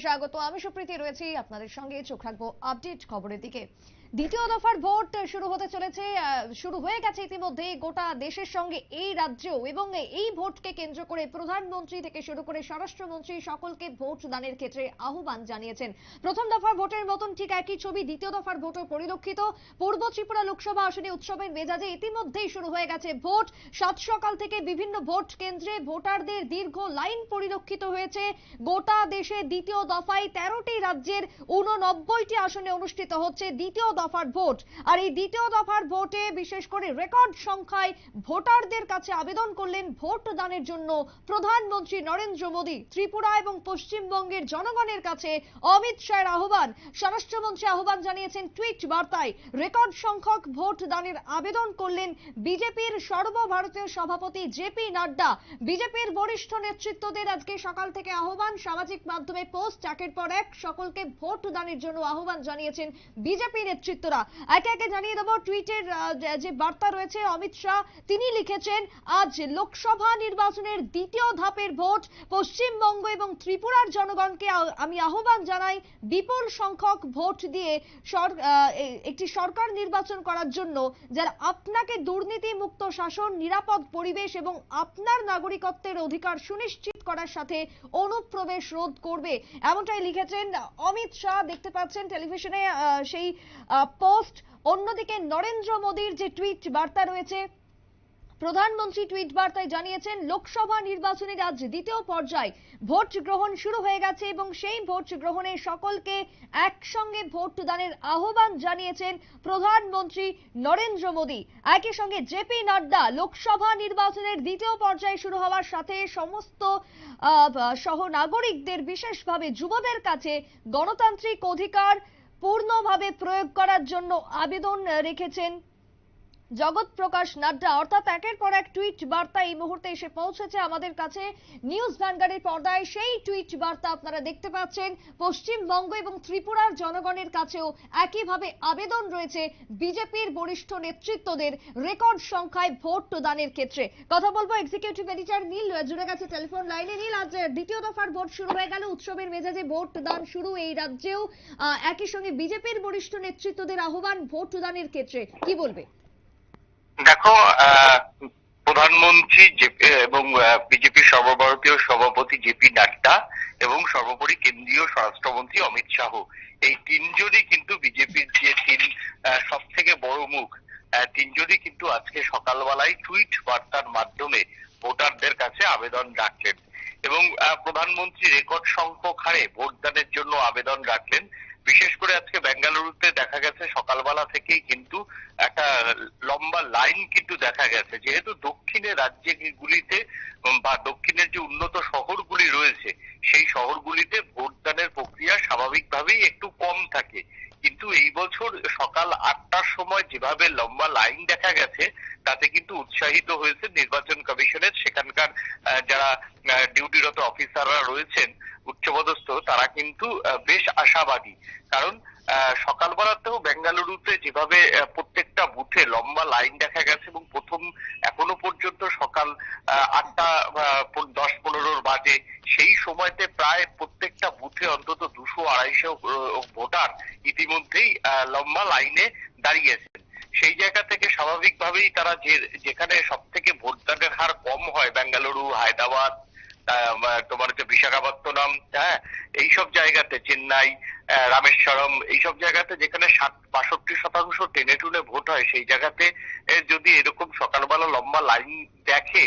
স্বাগত। আমি সুপ্রীতি রয়েছি আপনাদের সঙ্গে। চোখ রাখব আপডেট খবরের দিকে। দ্বিতীয় দফার ভোট শুরু হতে চলেছে শুরু হয়ে গেছে ইতিমধ্যে গোটা দেশের সঙ্গে, এই রাজ্যেও এবং এই ভোটকে কেন্দ্র করে প্রধানমন্ত্রী থেকে শুরু করে স্বরাষ্ট্রমন্ত্রী সকলকে ভোট দানের ক্ষেত্রে আহ্বান জানিয়েছেন। প্রথম দফার ভোটের মতন ঠিক একই ছবি, দ্বিতীয় দফার ভোটও পরিলক্ষিত। পূর্ব ত্রিপুরা লোকসভা আসনে উৎসবের মেজাজে ইতিমধ্যেই শুরু হয়ে গেছে ভোট। সাত সকাল থেকে বিভিন্ন ভোট কেন্দ্রে ভোটারদের দীর্ঘ লাইন পরিলক্ষিত হয়েছে। গোটা দেশে দ্বিতীয় দফায় তেরোটি রাজ্যের উননব্বইটি আসনে অনুষ্ঠিত হচ্ছে। দ্বিতীয় দফার ভোট। আর এই দ্বিতীয় দফার ভোটে বিশেষ করে রেকর্ড সংখ্যায় ভোটারদের কাছে আবেদন করলেন ভোট দানের জন্য প্রধানমন্ত্রী নরেন্দ্র মোদী। ত্রিপুরা এবং পশ্চিমবঙ্গের জনগণের কাছে অমিত শাহের আহ্বান। স্বরাষ্ট্রমন্ত্রী আহ্বান জানিয়েছেন টুইট বার্তায়, রেকর্ড সংখ্যক ভোট দানের আবেদন করলেন বিজেপির সর্বভারতীয় সভাপতি জেপি নাড্ডা। বিজেপির বরিষ্ঠ নেতৃত্বদের আজকে সকাল থেকে আহ্বান, সামাজিক মাধ্যমে পোস্ট, একের পর এক সকলকে ভোট দানের জন্য আহ্বান জানিয়েছেন বিজেপি নেতৃত্বরা একে একে জানিয়ে দেবো, টুইটের যে- বার্তা রয়েছে, অমিত শাহ, তিনি লিখেছেন, আজ লোকসভা নির্বাচনের দ্বিতীয় ধাপের ভোট, পশ্চিমবঙ্গ এবং ত্রিপুরার জনগণকে আমি আহ্বান জানাই, বিপুল সংখ্যক ভোট দিয়ে একটি সরকার নির্বাচন করার জন্য, যারা আপনাকে দুর্নীতি মুক্ত শাসন, নিরাপদ পরিবেশ এবং আপনার নাগরিকত্বের অধিকার সুনিশ্চিত করার সাথে অনুপ্রবেশ রোধ করবে। এমনটাই লিখেছেন অমিত শাহ, দেখতে পাচ্ছেন টেলিভিশনে সেই পোস্ট অন্যদিকে নরেন্দ্র মোদীর যে টুইট বার্তা রয়েছে, প্রধানমন্ত্রী টুইট বার্তায় জানিয়েছেন, লোকসভা নির্বাচনের আজ দ্বিতীয় পর্যায়। ভোট গ্রহণ শুরু হয়ে গেছে এবং সেই ভোট গ্রহণে সকলকে একসঙ্গে ভোট দানের আহ্বান জানিয়েছেন প্রধানমন্ত্রী নরেন্দ্র মোদী। একই সঙ্গে জেপি নাড্ডা লোকসভা নির্বাচনের দ্বিতীয় পর্যায়ে শুরু হওয়ার সাথে সমস্ত সহ নাগরিকদের বিশেষভাবে যুবদের কাছে গণতান্ত্রিক অধিকার পূর্ণভাবে প্রয়োগ করার জন্য আবেদন রেখেছেন জগৎ প্রকাশ নাড্ডা, অর্থাৎ একের পর এক টুইট বার্তা এই মুহূর্তে এসে পৌঁছেছে আমাদের কাছে। নিউজ ভ্যানগার্ডের পর্দায় সেই টুইট বার্তা আপনারা দেখতে পাচ্ছেন। পশ্চিমবঙ্গ এবং ত্রিপুরার জনগণের কাছেও একইভাবে আবেদন রয়েছে বিজেপির বরিষ্ঠ নেতৃত্বদের রেকর্ড সংখ্যায় ভোট দানের ক্ষেত্রে। কথা বলব এক্সিকিউটিভ এডিটর নীল, জুড়ে গেছে টেলিফোন লাইনে নীল, আজ দ্বিতীয় দফার ভোট শুরু হয়ে গেল। উৎসবের মেজাজে ভোট দান শুরু এই রাজ্যেও। একই সঙ্গে বিজেপির বরিষ্ঠ নেতৃত্বদের আহ্বান ভোট দানের ক্ষেত্রে। কি বলবে? দেখো প্রধানমন্ত্রী এবং বিজেপির সর্বভারতীয় সভাপতি জেপি নাড্ডা এবং সর্বোপরি কেন্দ্রীয় স্বরাষ্ট্রমন্ত্রী অমিত শাহ। এই তিনজনই কিন্তু বিজেপির যে তিন সব থেকে বড় মুখ তিনজনই কিন্তু আজকে সকালবেলায় টুইট বার্তার মাধ্যমে ভোটারদের কাছে আবেদন রাখলেন। এবং প্রধানমন্ত্রী রেকর্ড সংখ্যক হারে ভোটদানের জন্য আবেদন রাখলেন। বিশেষ করে আজকে বেঙ্গালুরুতে দেখা গেছে, সকালবেলা থেকেই কিন্তু একটা লম্বা লাইন কিন্তু দেখা গেছে। যেহেতু দক্ষিণের রাজ্যগুলিতে বা দক্ষিণের যে উন্নত শহরগুলি রয়েছে, সেই শহরগুলিতে ভোটদানের প্রক্রিয়া স্বাভাবিকভাবেই একটু কম থাকে। কিন্তু এই বছর সকাল আটটার সময় যেভাবে লম্বা লাইন দেখা গেছে, তাতে কিন্তু উৎসাহিত হয়েছে নির্বাচন কমিশনের। সেখানকার যারা ডিউটিরত অফিসাররা রয়েছেন উচ্চপদস্থ, তারা কিন্তু বেশ আশাবাদী। কারণ সকালবেলাতেও বেঙ্গালুরুতে যেভাবে প্রত্যেকটা বুথে লম্বা লাইন দেখা গেছে এবং প্রথম এখনও পর্যন্ত সকাল আটটা দশ পনেরোর বাজে, সেই সময়তে প্রায় প্রত্যেকটা বুথে অন্তত দুশো আড়াইশো ভোটার ইতিমধ্যেই লম্বা লাইনে দাঁড়িয়েছেন। সেই জায়গা থেকে স্বাভাবিকভাবেই তারা যে, যেখানে সব থেকে ভোটদানের হার কম হয়, বেঙ্গালুরু, হায়দ্রাবাদ তোমার হচ্ছে বিশাখাপত্তনম হ্যাঁ এইসব জায়গাতে, চেন্নাই রামেশ্বরম, এইসব জায়গাতে যেখানে ষাট বাষট্টি শতাংশ টেনে টুনে ভোট হয়, সেই জায়গাতে যদি এরকম সকালবেলা লম্বা লাইন দেখে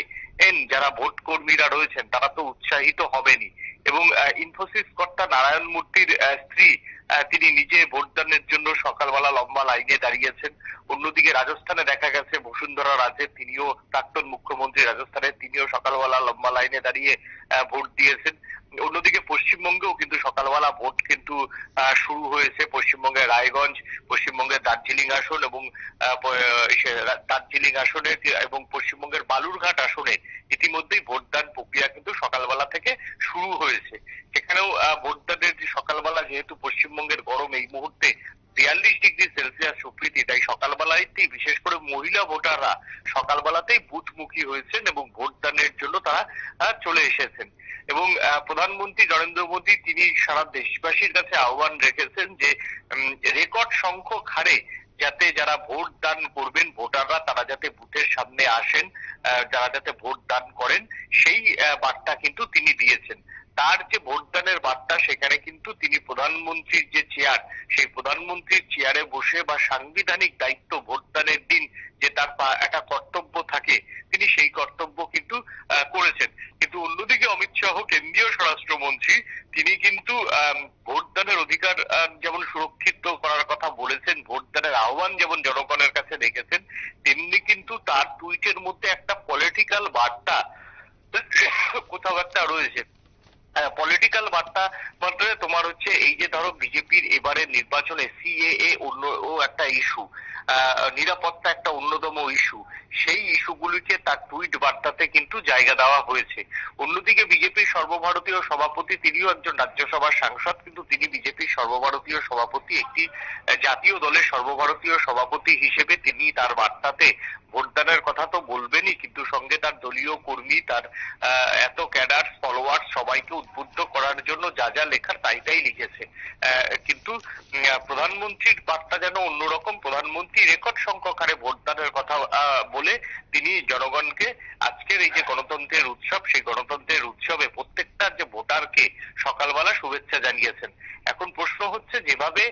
যারা ভোট কর্মীরা রয়েছেন, তারা তো উৎসাহিত হবেনই। এবং ইনফোসিস কর্তা নারায়ণ মূর্তির স্ত্রী তিনি নিজে ভোটদানের জন্য সকালবেলা লম্বা লাইনে দাঁড়িয়েছেন। অন্যদিকে রাজস্থানে দেখা গেছে, বসুন্ধরা রাজে তিনিও প্রাক্তন মুখ্যমন্ত্রী রাজস্থানে, তিনিও সকালবেলা লম্বা লাইনে দাঁড়িয়ে ভোট দিয়েছেন। অন্যদিকে পশ্চিমবঙ্গেও কিন্তু সকালবেলা ভোট কিন্তু শুরু হয়েছে। পশ্চিমবঙ্গের রায়গঞ্জ পশ্চিমবঙ্গের দার্জিলিং আসন এবং দার্জিলিং আসনে এবং পশ্চিমবঙ্গের বালুরঘাট আসনে ইতিমধ্যেই ভোটদান প্রক্রিয়া কিন্তু সকালবেলা থেকে শুরু হয়েছে সেখানেও আহ, ভোটদানের যে সকালবেলা যেহেতু পশ্চিমবঙ্গের গরম এই মুহূর্তে বিয়াল্লিশ ডিগ্রি সেলসিয়াস সুপ্রীতি তাই সকালবেলাতেই বিশেষ করে মহিলা ভোটাররা সকালবেলাতেই বুথমুখী হয়েছেন এবং ভোটদানের জন্য তারা চলে এসেছেন। এবং প্রধানমন্ত্রী নরেন্দ্র মোদী তিনি সারা দেশবাসীর কাছে আহ্বান রেখেছেন যে রেকর্ড সংখ্যক হারে যাতে যারা ভোট দান করবেন ভোটাররা, তারা যাতে বুথের সামনে আসেন যারা যাতে ভোট দান করেন, সেই বার্তা কিন্তু তিনি দিয়েছেন। তার যে ভোটদানের বার্তা, সেখানে কিন্তু তিনি প্রধানমন্ত্রীর যে চেয়ার সেই প্রধানমন্ত্রীর চেয়ারে বসে বা সাংবিধানিক দায়িত্ব ভোটদানের দিন যে তার একটা কর্তব্য থাকে, তিনি সেই কর্তব্য কিন্তু করেছেন। কিন্তু অন্যদিকে অমিত শাহ, কেন্দ্রীয় স্বরাষ্ট্রমন্ত্রী, তিনি কিন্তু ভোটদানের অধিকার যেমন সুরক্ষিত করার কথা বলেছেন, ভোটদানের আহ্বান যেমন জনগণের কাছে রেখেছেন, তেমনি কিন্তু তার টুইটের মধ্যে একটা পলিটিক্যাল বার্তা কোথাও একটা রয়েছে পলিটিক্যাল বার্তা বলতে তোমার হচ্ছে এই যে ধরো এবারের নির্বাচনে সিএএ অন্য ও একটা ইস্যু নিরাপত্তা একটা অন্যতম ইস্যু সেই ইস্যুগুলিকে তার টুইট বার্তাতে কিন্তু জায়গা দেওয়া হয়েছে। অন্যদিকে বিজেপির সর্বভারতীয় সভাপতি তিনিও একজন রাজ্যসভার সাংসদ, কিন্তু তিনি বিজেপির সর্বভারতীয় সভাপতি, একটি জাতীয় দলের সর্বভারতীয় সভাপতি হিসেবে তিনি তার বার্তাতে ভোটদানের কথা তো বলবেনই, কিন্তু সঙ্গে তার দলীয় কর্মী, তার এত ক্যাডার ফলোয়ার্স সবাইকে উদ্বুদ্ধ করার জন্য যা যা লেখার তাই তাই লিখেছে। কিন্তু প্রধানমন্ত্রীর বার্তা যেন অন্যরকম, প্রধানমন্ত্রী রেকর্ড সংখ্যক হারে ভোটদানের কথা বলে তিনি জনগণকে আজকের এই যে গণতন্ত্রের উৎসব, সেই গণতন্ত্রের উৎসবে প্রত্যেকটা যে ভোটারকে সকালবেলা শুভেচ্ছা জানিয়েছেন। এখন প্রশ্ন হচ্ছে, যেভাবে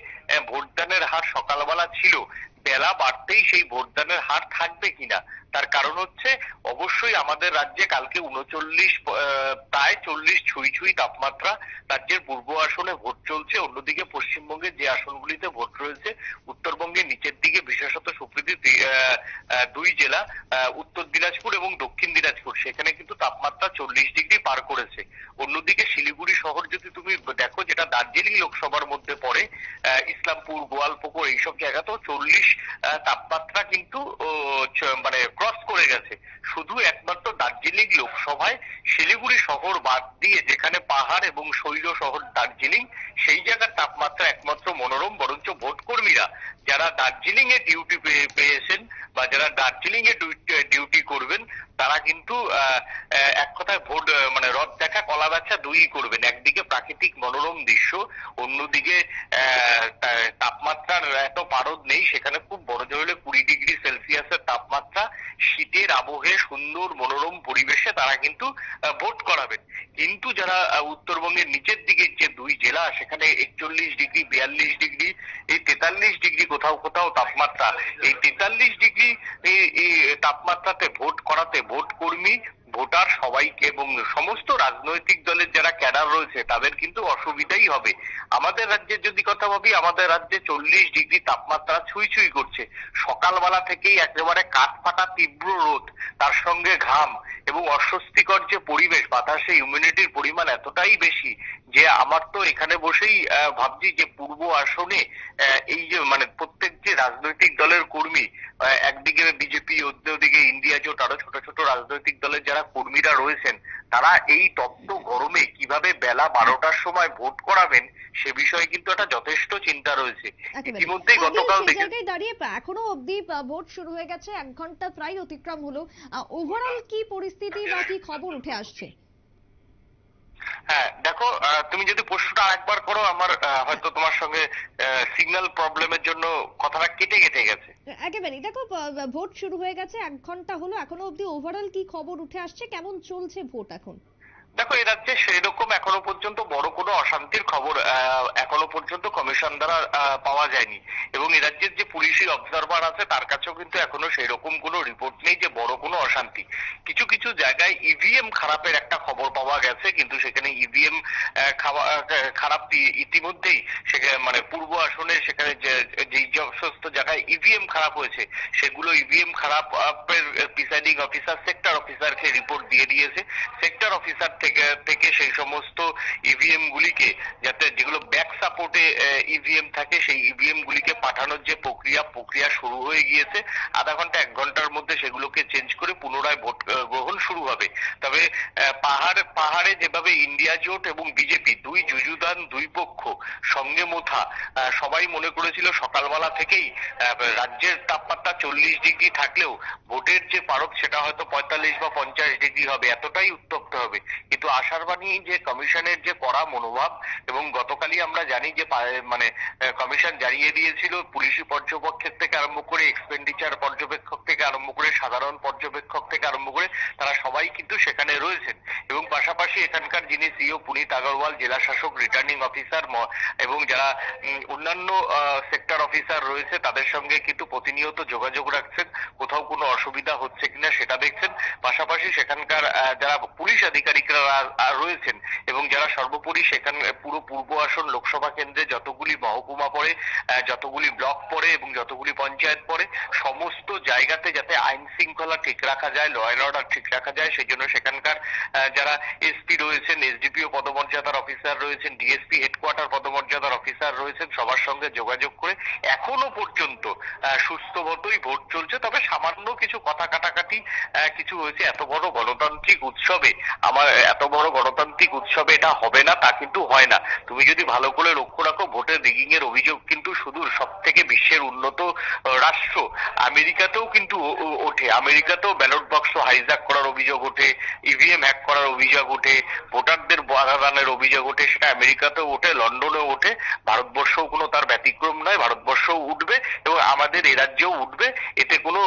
ভোটদানের হার সকালবেলা ছিল, বেলা বাড়তেই সেই ভোটদানের হার থাকবে কিনা? তার কারণ হচ্ছে, অবশ্যই আমাদের রাজ্যে কালকে উনচল্লিশ প্রায় চল্লিশ ছুঁই ছুঁই তাপমাত্রা রাজ্যের পূর্ব আসনে ভোট চলছে। অন্যদিকে পশ্চিমবঙ্গের যে আসনগুলিতে ভোট রয়েছে, উত্তরবঙ্গের নিচের দিকে বিশেষত দুই জেলা উত্তর দিনাজপুর এবং দক্ষিণ দিনাজপুর। সেখানে কিন্তু তাপমাত্রা চল্লিশ ডিগ্রি পার করেছে। অন্যদিকে শিলিগুড়ি শহর যদি তুমি দেখো, যেটা দার্জিলিং লোকসভার মধ্যে পড়ে ইসলামপুর, গোয়ালপুকুর, এইসব জায়গাতেও চল্লিশ তাপমাত্রা কিন্তু মানে ক্রস করে গেছে। শুধু একমাত্র দার্জিলিং লোকসভায় শিলিগুড়ি শহর বাদ দিয়ে যেখানে পাহাড় এবং শৈল শহর দার্জিলিং, সেই জায়গার তাপমাত্রা একমাত্র মনোরম, বরঞ্চ ভোট কর্মীরা যারা দার্জিলিং এ ডিউটি পেয়েছেন বা যারা দার্জিলিং এ ডিউটি করবেন, তারা কিন্তু এক কথায় ভোট মানে রথ দেখা, কলা বেচা দুই করবেন। একদিকে প্রাকৃতিক মনোরম দৃশ্য, অন্যদিকে তাপমাত্রার এত পারদ নেই, সেখানে খুব বড় জোরে কুড়ি ডিগ্রি সেলসিয়াসের তাপমাত্রা, শীতের আবহে সুন্দর মনোরম পরিবেশে তারা কিন্তু ভোট করাবেন। কিন্তু যারা উত্তরবঙ্গের নিচের দিকে যে দুই জেলা, সেখানে একচল্লিশ ডিগ্রি, বিয়াল্লিশ ডিগ্রি, এই তেতাল্লিশ ডিগ্রি কোথাও কোথাও তাপমাত্রা। এই তেতাল্লিশ ডিগ্রি, এই- তাপমাত্রাতে ভোট করাতে ভোট কর্মী ভোটার সবাইকে এবং সমস্ত রাজনৈতিক দলের যারা ক্যাডার রয়েছে, তাদের কিন্তু অসুবিধাই হবে। আমাদের রাজ্যের যদি কথা ভাবি, আমাদের রাজ্যে চল্লিশ ডিগ্রি তাপমাত্রা ছুঁই ছুঁই করছে। সকালবেলা থেকেই একেবারে কাঠ ফাটা তীব্র রোদ, তার সঙ্গে ঘাম। এবং অস্বস্তিকর যে পরিবেশ বাতাসে ইমিউনিটির পরিমাণ এতটাই বেশি যে আমার তো এখানে বসেই ভাবছি যে পূর্ব আসনে এই যে মানে প্রত্যেক যে রাজনৈতিক দলের কর্মী একদিকে বিজেপি, অন্যদিকে ইন্ডিয়া জোট, আরও ছোট ছোট রাজনৈতিক দলের যারা কর্মীরা রয়েছেন, তারা এই তপ্ত গরমে কীভাবে বেলা বারোটার সময় ভোট করাবেন সে বিষয়ে কিন্তু একটা যথেষ্ট চিন্তা রয়েছে। ইতিমধ্যেই গতকাল জায়গায় দাঁড়িয়ে এখনও অবধি ভোট শুরু হয়ে গেছে এক ঘণ্টা প্রায় অতিক্রম হলো। ওভারঅল কি পরিস্থিতি বা কি খবর উঠে আসছে? হ্যাঁ দেখো তুমি যদি প্রশ্নটা আরেকবার করো আমার হয়তো তোমার সঙ্গে সিগন্যাল প্রবলেমের জন্য কথাটা কেটে কেটে গেছে। একেবারে দেখো ভোট শুরু হয়ে গেছে এক ঘণ্টা হলো এখনও অবধি ওভারঅল কি খবর উঠে আসছে? কেমন চলছে ভোট এখন? দেখো, এ রাজ্যে সেরকম এখনও পর্যন্ত বড় কোনো অশান্তির খবর এখনও পর্যন্ত কমিশন দ্বারা পাওয়া যায়নি। এবং এ রাজ্যের যে পুলিশি অবজারভার আছে, তার কাছেও কিন্তু এখনও সেরকম কোনো রিপোর্ট নেই যে বড় কোনো অশান্তি। কিছু কিছু জায়গায় ইভিএম খারাপের একটা খবর পাওয়া গেছে, কিন্তু সেখানে ইভিএম খারাপ ইতিমধ্যেই সেখানে মানে পূর্ব আসনে সেখানে যে সমস্ত জায়গায় ইভিএম খারাপ হয়েছে, সেগুলো ইভিএম খারাপ প্রিসাইডিং অফিসার সেক্টর অফিসারকে রিপোর্ট দিয়ে দিয়েছে। সেক্টর অফিসার থেকে থেকে সেই সমস্ত ইভিএম গুলিকে যাতে যেগুলো ব্যাক সাপোর্টে ইভিএম থাকে, সেই ইভিএম গুলিকে পাঠানোর যে প্রক্রিয়া প্রক্রিয়া শুরু হয়ে গিয়েছে। আধা ঘণ্টা, এক ঘণ্টার মধ্যে সেগুলোকে চেঞ্জ করে পুনরায় ভোট গ্রহণ শুরু হবে। তবে পাহাড়, পাহাড়ে যেভাবে ইন্ডিয়া জোট এবং বিজেপি দুই যুযুদান দুই পক্ষ সঙ্গে মোথা সবাই মনে করেছিল সকালবেলা থেকেই রাজ্যের তাপমাত্রা চল্লিশ ডিগ্রি থাকলেও ভোটের যে পারদ, সেটা হয়তো পঁয়তাল্লিশ বা পঞ্চাশ ডিগ্রি হবে, এতটাই উত্তপ্ত হবে। কিন্তু আশার বাণী যে কমিশনের যে কড়া মনোভাব, এবং গতকালই আমরা জানি যে মানে কমিশন জানিয়ে দিয়েছিল, পুলিশি পর্যবেক্ষক থেকে আরম্ভ করে এক্সপেন্ডিচার পর্যবেক্ষক থেকে আরম্ভ করে, সাধারণ পর্যবেক্ষক থেকে আরম্ভ করে, তারা সবাই কিন্তু সেখানে রয়েছেন। এবং পাশাপাশি এখানকার যিনি সিও পুনিত আগরওয়াল জেলা শাসক রিটার্নিং অফিসার এবং যারা অন্যান্য সেক্টর অফিসার রয়েছে, তাদের সঙ্গে কিন্তু প্রতিনিয়ত যোগাযোগ রাখছেন। কোথাও কোনো অসুবিধা হচ্ছে কিনা সেটা দেখছেন। পাশাপাশি সেখানকার যারা পুলিশ আধিকারিকরা রয়েছেন এবং যারা সর্বোপরি সেখানে পুরো পূর্ব আসন লোকসভা কেন্দ্রে যতগুলি মহকুমা পড়ে যতগুলি ব্লক পড়ে এবং যতগুলি পঞ্চায়েত পড়ে, সমস্ত জায়গাতে যাতে আইন শৃঙ্খলা ঠিক রাখা যায় ল অ্যান্ড অর্ডার ঠিক রাখা যায় সেই জন্য সেখানকার যারা এসপি রয়েছেন এসডিপিও পদমর্যাদার অফিসার রয়েছেন ডিএসপি হেডকোয়ার্টার পদমর্যাদার অফিসার রয়েছেন, সবার সঙ্গে যোগাযোগ করে এখনও পর্যন্ত সুস্থ মতোই ভোট চলছে। তবে সামান্য কিছু কথা কাটাকাটি কিছু হয়েছে। এত বড় গণতান্ত্রিক উৎসবে, আমার এত বড় গণতান্ত্রিক উৎসবে এটা হবে না, তা কিন্তু হয় না। তুমি যদি ভালো করে লক্ষ্য রাখো ভোটের রিগিং এর অভিযোগ কিন্তু শুধু সব থেকে বিশ্বের উন্নত রাষ্ট্র। আমেরিকাতেও কিন্তু ওঠে। আমেরিকাতেও ব্যালট বাক্স হাইজ্যাক করার অভিযোগ ওঠে ইভিএম হ্যাক করার অভিযোগ ওঠে, ভোটারদের বাধা দানের অভিযোগ ওঠে, সেটা আমেরিকাতেও ওঠে, লন্ডনেও ওঠে। ভারতবর্ষও কোনো তার ব্যতিক্রম নয়, ভারতবর্ষও উঠবে এবং আমাদের এ রাজ্যেও উঠবে। এতে কোনো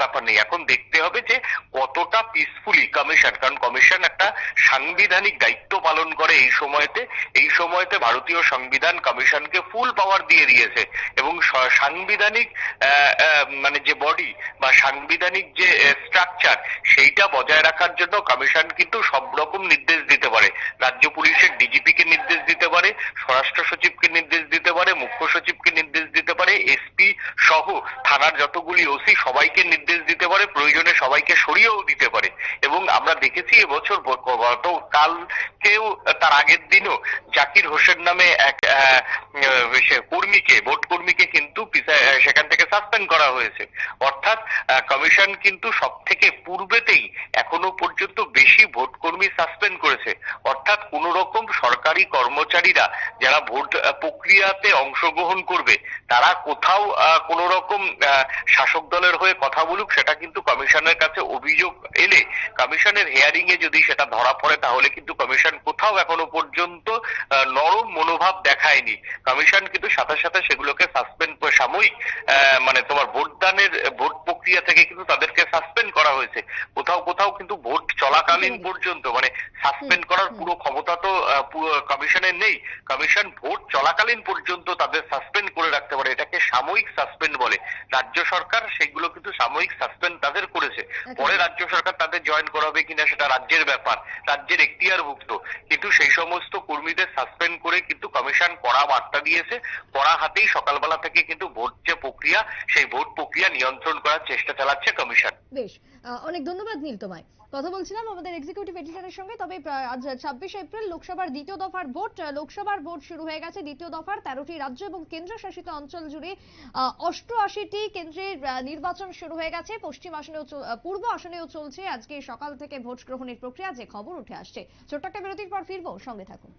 ব্যাপার নেই। এখন দেখতে হবে যে কতটা পিসফুলি কমিশন কারণ কমিশন একটা সাংবিধানিক দায়িত্ব পালন করে এই সময়তে। এই সময়তে ভারতীয় সংবিধান কমিশনকে ফুল পাওয়ার দিয়ে দিয়েছে এবং সাংবিধানিক মানে যে বডি বা সাংবিধানিক যে স্ট্রাকচার সেইটা বজায় রাখার জন্য কমিশন কিন্তু সব রকম নির্দেশ দিতে পারে। রাজ্য পুলিশের ডিজিপি কে নির্দেশ দিতে পারে, স্বরাষ্ট্র সচিবকে নির্দেশ দিতে পারে, মুখ্য সচিবকে নির্দেশ দিতে পারে এসপি সহ থানার যতগুলি ওসি সবাইকে নির্দেশ দিতে পারে, প্রয়োজনে সবাইকে সরিয়েও দিতে পারে। এবং আমরা দেখেছি এবছর গত কালকেও তার আগের দিনও জাকির হোসেন নামে এক কর্মীকে, ভোট কর্মীকে কিন্তু সেখান থেকে সাসপেন্ড করা হয়েছে। অর্থাৎ কমিশন কিন্তু সব থেকে পূর্বেতেই এখনও পর্যন্ত বেশি ভোট কর্মী সাসপেন্ড করেছে। অর্থাৎ কোন রকম সরকারি কর্মচারীরা যারা ভোট প্রক্রিয়াতে অংশগ্রহণ করবে, তারা কোথাও কোন রকম শাসক দলের হয়ে কথা বলুক, সেটা কিন্তু কমিশনের কাছে অভিযোগ এলে কমিশনের হেয়ারিং এ যদি সেটা ধরা পড়ে তাহলে কিন্তু কমিশন কোথাও এখনও পর্যন্ত নরম মনোভাব দেখায়নি। কমিশন কিন্তু সাথে সাথে সেগুলোকে সাসপেন্ড সাময়িক মানে তোমার ভোটদানের ভোট প্রক্রিয়া থেকে কিন্তু তাদেরকে সাসপেন্ড করা হয়েছে। কোথাও কোথাও কিন্তু ভোট চলাকালীন পর্যন্ত মানে সাসপেন্ড করার পুরো ক্ষমতা তো কমিশনের নেই। কমিশন ভোট চলাকালীন পর্যন্ত তাদের সাসপেন্ড করে রাখতে সাময়িক সাসপেন্ড বলে। রাজ্য সরকার সেগুলো কিন্তু সাময়িক সাসপেন্ড তাদের করেছে। পরে রাজ্য সরকার তাদের জয়েন করাবে কিনা সেটা রাজ্যের ব্যাপার রাজ্যের এখতিয়ারভুক্ত। কিন্তু সেই সমস্ত কর্মীদের সাসপেন্ড করে কিন্তু কমিশন কড়া বার্তা দিয়েছে। কড়া হাতেই সকালবেলা থেকে কিন্তু ভোট যে প্রক্রিয়া সেই ভোট প্রক্রিয়া নিয়ন্ত্রণ করার চেষ্টা চালাচ্ছে কমিশন বেশ। অনেক ধন্যবাদ নীল তোমায়। কথা বলছিলাম আমাদের এক্সিকিউটিভ এডিটরের সঙ্গে, তবে আজ ছাব্বিশে এপ্রিল লোকসভার দ্বিতীয় দফার ভোট লোকসভার ভোট শুরু হয়ে গেছে দ্বিতীয় দফার। তেরোটি রাজ্য এবং কেন্দ্রশাসিত অঞ্চল জুড়ে অষ্টআশিটি কেন্দ্রের নির্বাচন শুরু হয়ে গেছে। পশ্চিম আসনেও পূর্ব আসনেও চলছে। আজকে সকাল থেকে ভোট গ্রহণের প্রক্রিয়া, যে খবর উঠে আসছে। ছোট্ট একটা বিরতির পর ফিরবো। সঙ্গে থাকুন।